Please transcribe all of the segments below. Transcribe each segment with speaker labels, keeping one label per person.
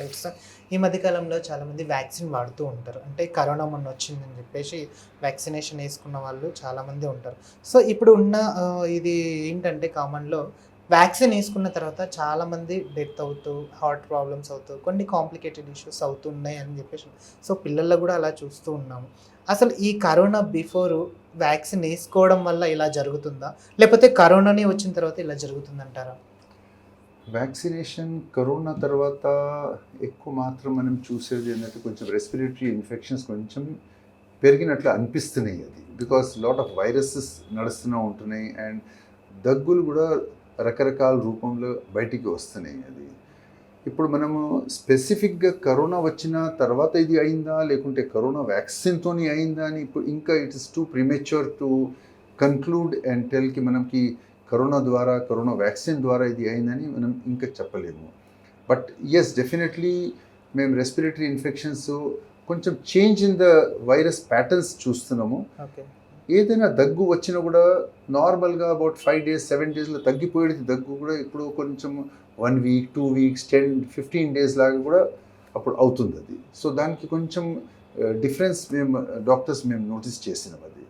Speaker 1: Right sir. ఈ మధ్యకాలంలో చాలామంది వ్యాక్సిన్ వాడుతూ ఉంటారు. అంటే కరోనా మొన్న వచ్చిందని చెప్పేసి వ్యాక్సినేషన్ వేసుకున్న వాళ్ళు చాలామంది ఉంటారు. సో ఇప్పుడు ఉన్న ఇది ఏంటంటే కామన్లో వ్యాక్సిన్ వేసుకున్న తర్వాత చాలామంది డెత్ అవుతూ హార్ట్ ప్రాబ్లమ్స్ అవుతూ కొన్ని కాంప్లికేటెడ్ ఇష్యూస్ అవుతున్నాయి అని చెప్పేసి. సో పిల్లల్లో కూడా అలా చూస్తూ ఉన్నాము. అసలు ఈ కరోనా బిఫోర్ వ్యాక్సిన్ వేసుకోవడం వల్ల ఇలా జరుగుతుందా? లేకపోతే కరోనానే వచ్చిన తర్వాత ఇలా జరుగుతుందంటారా?
Speaker 2: వ్యాక్సినేషన్ కరోనా తర్వాత ఎక్కువ మాత్రం మనం చూసేది ఏంటంటే కొంచెం రెస్పిరేటరీ ఇన్ఫెక్షన్స్ కొంచెం పెరిగినట్లు అనిపిస్తున్నాయి అది. బికాస్ లాట్ ఆఫ్ వైరసెస్ నడుస్తూనే ఉంటున్నాయి అండ్ దగ్గులు కూడా రకరకాల రూపంలో బయటికి వస్తున్నాయి అది. ఇప్పుడు మనము స్పెసిఫిక్గా కరోనా వచ్చిన తర్వాత ఇది అయిందా? లేకుంటే కరోనా వ్యాక్సిన్తోని అయిందా అని ఇప్పుడు ఇంకా it is too premature to conclude and టెల్కి మనకి కరోనా ద్వారా కరోనా వ్యాక్సిన్ ద్వారా ఇది అయిందని మనం ఇంకా చెప్పలేము. బట్ ఎస్ డెఫినెట్లీ మేము రెస్పిరేటరీ ఇన్ఫెక్షన్స్ కొంచెం change in the virus patterns చూస్తున్నాము. ఏదైనా దగ్గు వచ్చినా కూడా నార్మల్గా అబౌట్ ఫైవ్ డేస్ సెవెన్ డేస్లో తగ్గిపోయేది దగ్గు కూడా ఇప్పుడు కొంచెం one week two weeks ten fifteen days లాగా కూడా అప్పుడు అవుతుంది అది. సో దానికి కొంచెం డిఫరెన్స్ మేము డాక్టర్స్ మేము నోటీస్ చేసినాం అది.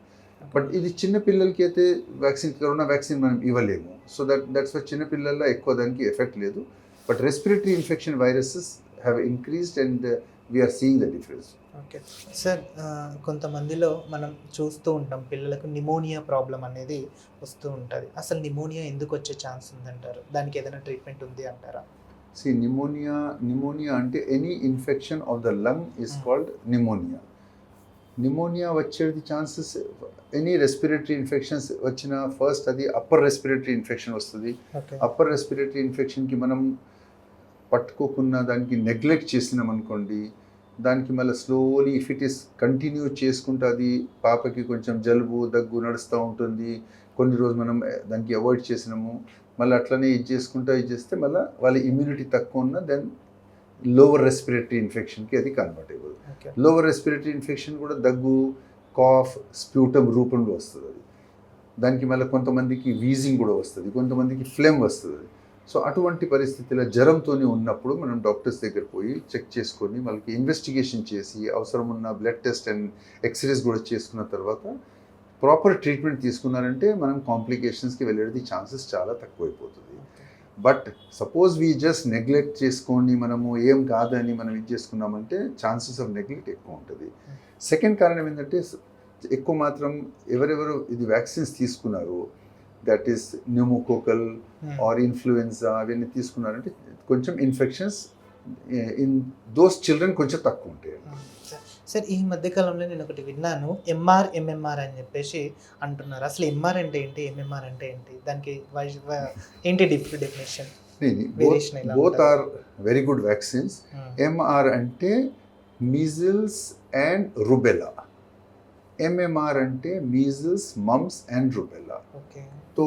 Speaker 2: బట్ ఇది చిన్న పిల్లలకి అయితే వ్యాక్సిన్ కరోనా వ్యాక్సిన్ మనం ఇవ్వలేము. సో దట్ దట్స్ వై చిన్న పిల్లల్లో ఎక్కువ దానికి ఎఫెక్ట్ లేదు. But respiratory infection viruses have increased and we are seeing the difference
Speaker 1: okay sir కొంతమందిలో మనం చూస్తూ ఉంటాం పిల్లలకు నిమోనియా ప్రాబ్లం అనేది వస్తూ ఉంటుంది. అసలు నిమోనియా ఎందుకు వచ్చే ఛాన్స్ ఉందంటారు? దానికి ఏదైనా ట్రీట్మెంట్ ఉంది అంటారా?
Speaker 2: సి నిమోనియా నిమోనియా అంటే any infection of the lung is. Called pneumonia pneumonia వచ్చేది ఛాన్సెస్ ఎనీ రెస్పిరేటరీ ఇన్ఫెక్షన్స్ వచ్చిన ఫస్ట్ అది అప్పర్ రెస్పిరేటరీ ఇన్ఫెక్షన్ వస్తుంది. అప్పర్ రెస్పిరేటరీ ఇన్ఫెక్షన్కి మనం పట్టుకోకుండా దానికి నెగ్లెక్ట్ చేసినాం అనుకోండి దానికి మళ్ళీ slowly if it is continue చేసుకుంటే అది పాపకి కొంచెం జలుబు దగ్గు నడుస్తూ ఉంటుంది. కొన్ని రోజు మనం eh, దానికి అవాయిడ్ చేసినాము. మళ్ళీ అట్లనే ఇది చేసుకుంటా ఇది చేస్తే మళ్ళీ వాళ్ళ ఇమ్యూనిటీ తక్కువ ఉన్న దెన్ లోవర్ రెస్పిరేటరీ ఇన్ఫెక్షన్కి అది కన్వర్ట్ అయిపోతుంది లోవర్ రెస్పిరేటరీ ఇన్ఫెక్షన్ కూడా దగ్గు కాఫ్ స్ప్యూటమ్ రూపంలో వస్తుంది అది. దానికి మళ్ళీ కొంతమందికి వీజింగ్ కూడా వస్తుంది కొంతమందికి ఫ్లెమ్ వస్తుంది. సో అటువంటి పరిస్థితిలో జ్వరంతో ఉన్నప్పుడు మనం డాక్టర్స్ దగ్గర పోయి చెక్ చేసుకొని వాళ్ళకి ఇన్వెస్టిగేషన్ చేసి అవసరం ఉన్న బ్లడ్ టెస్ట్ అండ్ ఎక్స్రేస్ కూడా చేసుకున్న తర్వాత ప్రాపర్ ట్రీట్మెంట్ తీసుకున్నారంటే మనం కాంప్లికేషన్స్కి వెళ్ళేది ఛాన్సెస్ చాలా తక్కువైపోతుంది. But suppose we just neglect చేసుకొని మనము ఏం కాదని మనం ఇది చేసుకున్నామంటే ఛాన్సెస్ ఆఫ్ నెగ్లెక్ట్ ఎక్కువ ఉంటుంది. సెకండ్ కారణం ఏంటంటే ఎక్కువ మాత్రం ఎవరెవరు ఇది వ్యాక్సిన్స్ తీసుకున్నారు that is pneumococcal or influenza అవన్నీ తీసుకున్నారంటే కొంచెం ఇన్ఫెక్షన్స్ ఇన్ దోస్ చిల్డ్రన్ కొంచెం తక్కువ ఉంటాయి
Speaker 1: సార్ ఈ మధ్యకాలంలో నేను ఒకటి విన్నాను ఎంఆర్ ఎంఎంఆర్ అని చెప్పేసి అంటున్నారు. అసలు ఎంఆర్ అంటే ఏంటి? ఎంఎంఆర్ అంటే ఏంటి? దానికి ఏంటి diff definition
Speaker 2: both? Are very good vaccines MR అంటే మీజిల్స్ అండ్ రుబెలా ఎంఎంఆర్ అంటే measles mumps and rubella
Speaker 1: okay
Speaker 2: so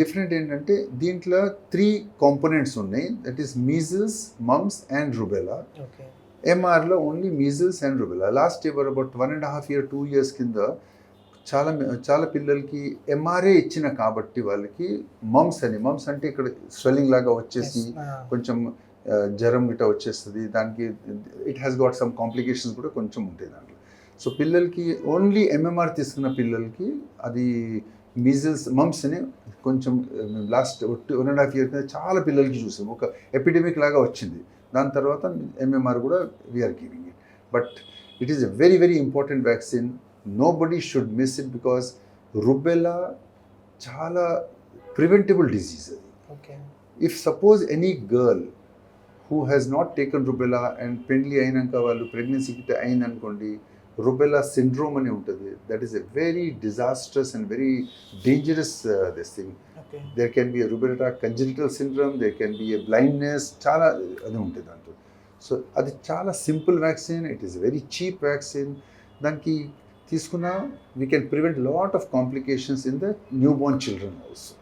Speaker 1: different
Speaker 2: ఏంటంటే దీంట్లో త్రీ కాంపోనెంట్స్ ఉన్నాయి. That is measles mumps and rubella
Speaker 1: okay
Speaker 2: ఎంఆర్లో only measles and rubella last year about one and half year two years కింద చాలా చాలా పిల్లలకి MRA ఇచ్చిన కాబట్టి వాళ్ళకి మమ్స్ అని మమ్స్ అంటే ఇక్కడ స్వెల్లింగ్ లాగా వచ్చేసి కొంచెం ఆ, జ్వరం గిట్ట వచ్చేస్తుంది. దానికి it has got some complications కూడా కొంచెం ఉంటాయి దాంట్లో. సో పిల్లలకి ఓన్లీ ఎంఎంఆర్ తీసుకున్న పిల్లలకి అది మీజిల్స్ మమ్స్ అని కొంచెం last one and half year కింద చాలా పిల్లలకి చూసాం ఒక ఎపిడమిక్ లాగా వచ్చింది. దాని తర్వాత ఎంఎంఆర్ కూడా we are giving it but it is a very very important vaccine nobody should miss it because rubella చాలా ప్రివెంటబుల్ డిజీజ్ అది. If suppose any girl who has not taken rubella and పెండ్లి అయినాక వాళ్ళు ప్రెగ్నెన్సీకి అయిందనుకోండి rubella syndrome అని ఉంటుంది. That is a very disasters and very dangerous this thing there can be rubella congenital syndrome there can be a blindness చాలా అది ఉంటుంది దాంట్లో సో అది చాలా simple vaccine it is very cheap vaccine దానికి తీసుకున్న we can prevent lot of complications in the newborn children also